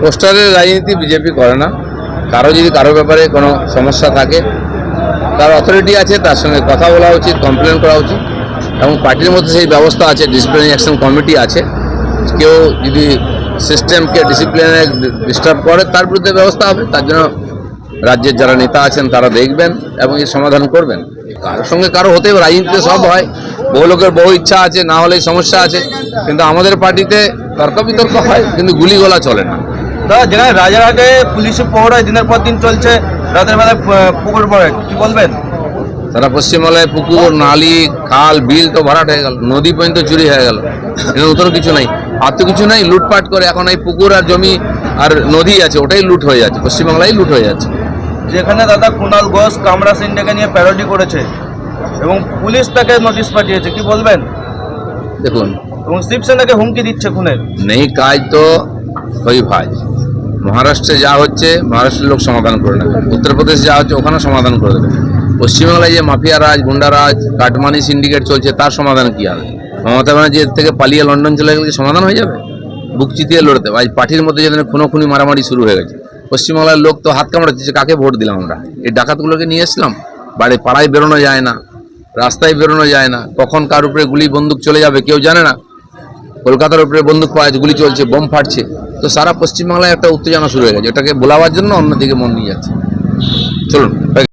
পোস্টারের রাজনীতি বিজেপি করে না। কারও যদি কারও ব্যাপারে কোনো সমস্যা থাকে, তার অথরিটি আছে, তার সঙ্গে কথা বলা উচিত কমপ্লেন করা উচিত। এবং পার্টির মধ্যে সেই ব্যবস্থা আছে ডিসিপ্লিনারি অ্যাকশন কমিটি আছে। কেউ যদি সিস্টেমকে ডিসিপ্লিনে ডিস্টার্ব করে, তার বিরুদ্ধে ব্যবস্থা হবে। তার জন্য রাজ্যের যারা নেতা আছেন, তারা দেখবেন এবং এর সমাধান করবেন। কারোর সঙ্গে কারও হতে রাজনীতিতে সব হয়। বহু লোকের বহু ইচ্ছা আছে, না হলে সমস্যা আছে। কিন্তু আমাদের পার্টিতে তর্ক বিতর্ক হয়, কিন্তু গুলিগোলা চলে না। দাদা যেখানে রাজারহাটে পুলিশের পহরায় দিনের পর দিন চলছে। রাতের বেলায় পুকুর পড়ে। কি বলবেন? সারা পশ্চিমবাংলায় পুকুর নালি খাল বিল তো ভরাট হয়ে গেল। নদী পর্যন্ত চুরি হয়ে গেল। এখানে নতুন কিছু নাই। আর তো কিছু নাই লুটপাট করে এখন এই পুকুর আর জমি আর নদী আছে ওটাই লুট হয়ে যাচ্ছে। পশ্চিমবাংলায় লুট হয়ে যাচ্ছে। যেখানে দাদা কুণাল ঘোষ কামরা সিংটাকে নিয়ে প্যারোডি করেছে এবং পুলিশ তাকে নোটিশ পাঠিয়েছে। কি বলবেন? দেখুন। এবং শিবসেনাকে হুমকি দিচ্ছে খুনের। নেই কাজ তো হই ভাজ মহারাষ্ট্রে যা হচ্ছে, মহারাষ্ট্রের লোক সমাধান করে নেবে। উত্তরপ্রদেশ যা হচ্ছে, ওখানে সমাধান করে দেবে। পশ্চিমবাংলায় যে মাফিয়া রাজ, গুন্ডা রাজ, কাটমানি সিন্ডিকেট চলছে, তার সমাধান কী হবে মমতা ব্যানার্জি এর থেকে পালিয়ে লন্ডন চলে গেলে সমাধান হয়ে যাবে? বুক চিতিয়ে লড়তে। আজ পার্টির মধ্যে যেদিন খুনোখুনি মারামারি শুরু হয়ে গেছে। পশ্চিমবাংলার লোক তো হাত কামড়াচ্ছে কাকে ভোট দিলাম আমরা? এই ডাকাতগুলোকে নিয়ে এসলাম বাড়ি, পাড়ায় বেরোনো যায় না, রাস্তায় বেরোনো যায় না। কখন কার উপরে গুলি, বন্দুক চলে যাবে কেউ জানে না। কলকাতার উপরে বন্দুক পাওয়া গুলি চলছে, বোম ফাটছে, তো সারা পশ্চিমবাংলায় একটা উত্তেজনা শুরু হয়ে গেছে এটাকে বোলাবার জন্য অন্যদিকে মন নিয়ে যাচ্ছে। চলুন